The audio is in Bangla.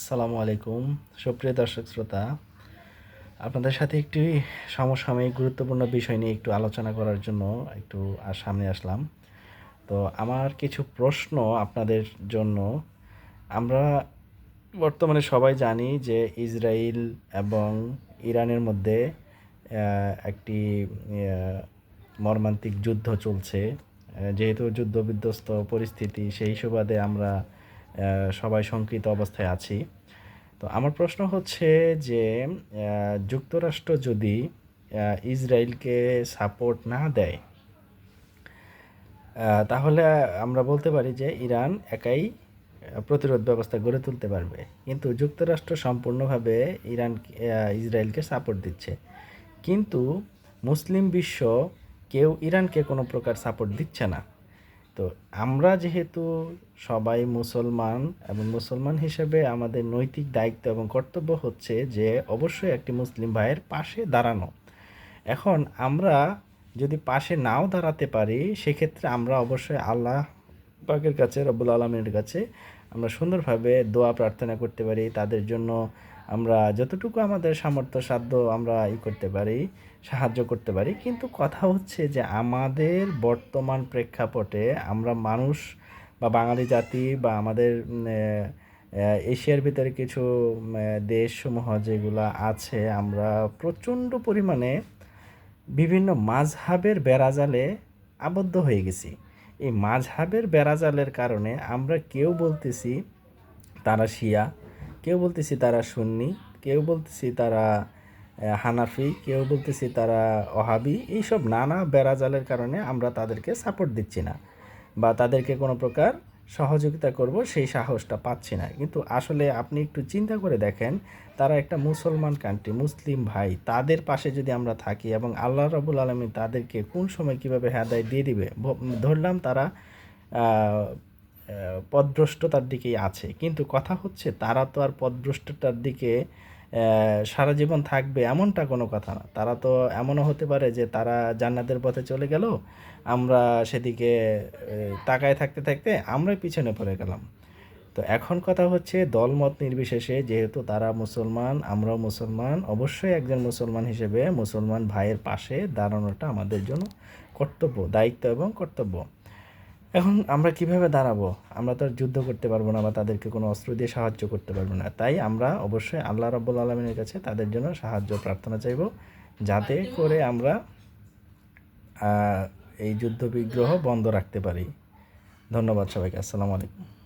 আসসালামু আলাইকুম। সুপ্রিয় দর্শক শ্রোতা, আপনাদের সাথে একটি সমসাময়িক গুরুত্বপূর্ণ বিষয় নিয়ে একটু আলোচনা করার জন্য একটু সামনে আসলাম। তো আমার কিছু প্রশ্ন আপনাদের জন্য। আমরা বর্তমানে সবাই জানি যে ইসরায়েল এবং ইরানের মধ্যে একটি মর্মান্তিক যুদ্ধ চলছে। যেহেতু যুদ্ধ বিধ্বস্ত পরিস্থিতি, সেই সুবাদে আমরা সবাই শঙ্কিত অবস্থায় আছি। তো আমার প্রশ্ন হচ্ছে যে যুক্তরাষ্ট্র যদি ইসরায়েলকে সাপোর্ট না দেয় তাহলে আমরা বলতে পারি যে ইরান একাই প্রতিরোধ ব্যবস্থা গড়ে তুলতে পারবে। কিন্তু যুক্তরাষ্ট্র সম্পূর্ণভাবে ইরান ইসরায়েলকে সাপোর্ট দিচ্ছে। কিন্তু মুসলিম বিশ্ব কেউ ইরানকে কোনো প্রকার সাপোর্ট দিচ্ছে না। তো আমরা যেহেতু সবাই মুসলমান এবং মুসলমান হিসেবে আমাদের নৈতিক দায়িত্ব এবং কর্তব্য হচ্ছে যে অবশ্যই একটি মুসলিম ভাইয়ের পাশে দাঁড়ানো। এখন আমরা যদি পাশে নাও দাঁড়াতে পারি, সেক্ষেত্রে আমরা অবশ্যই আল্লাহ পাকের কাছে, রব্বুল আলমীর কাছে আমরা সুন্দরভাবে দোয়া প্রার্থনা করতে পারি। তাদের জন্য আমরা যতটুকু আমাদের সামর্থ্য, সাধ্য আমরা ই করতে পারি, সাহায্য করতে পারি, কিন্তু কথা হচ্ছে যে আমাদের বর্তমান প্রেক্ষাপটে আমরা মানুষ বা বাঙালি জাতি বা আমাদের এশিয়ার ভিতরে কিছু দেশসমূহ যেগুলো আছে, আমরা প্রচণ্ড পরিমাণে বিভিন্ন মাঝহাবের বেড়াজালে আবদ্ধ হয়ে গেছি। এই মাঝহাবের বেড়াজালের কারণে আমরা কেউ বলতেছি তারা শিয়া কেউ বলতেছি তারা সুন্নি, কেউ বলতেছি তারা হানাফি, কেউ বলতেছি তারা ওহাবি। এইসব নানা বেড়াজালের কারণে আমরা তাদেরকে সাপোর্ট দিচ্ছি না বা তাদেরকে কোনো প্রকার সহযোগিতা করব সেই সাহসটা পাচ্ছি না। কিন্তু আসলে আপনি একটু চিন্তা করে দেখেন, তারা একটা মুসলমান কান্ট্রি মুসলিম ভাই, তাদের পাশে যদি আমরা থাকি এবং আল্লাহ রবুল আলমী তাদেরকে কোন সময় কীভাবে হেদায় দিয়ে দিবে, ধরলাম তারা আহ, দিকেই আছে। কিন্তু কথা হচ্ছে তারা তো আর পদভ্রষ্টতার দিকে সারা জীবন থাকবে এমনটা কোনো কথা না। তারা তো এমনও হতে পারে যে তারা জান্নাতের পথে চলে গেল আমরা সেদিকে তাকায় থাকতে থাকতে আমরাই পিছনে পড়ে গেলাম। তো এখন কথা হচ্ছে দলমত নির্বিশেষে যেহেতু তারা মুসলমান আমরাও মুসলমান অবশ্যই একজন মুসলমান হিসেবে মুসলমান ভাইয়ের পাশে দাঁড়ানোটা আমাদের জন্য কর্তব্য দায়িত্ব এবং কর্তব্য। এখন আমরা কীভাবে দাঁড়াবো? আমরা তো আর যুদ্ধ করতে পারব না বা তাদেরকে কোনো অস্ত্র দিয়ে সাহায্য করতে পারব না। তাই আমরা অবশ্যই আল্লাহ রব্বুল আলমিনের কাছে তাদের জন্য সাহায্য, প্রার্থনা চাইব যাতে করে আমরা এই যুদ্ধ বিগ্রহ বন্ধ রাখতে পারি। ধন্যবাদ সবাইকে। আসসালামু আলাইকুম।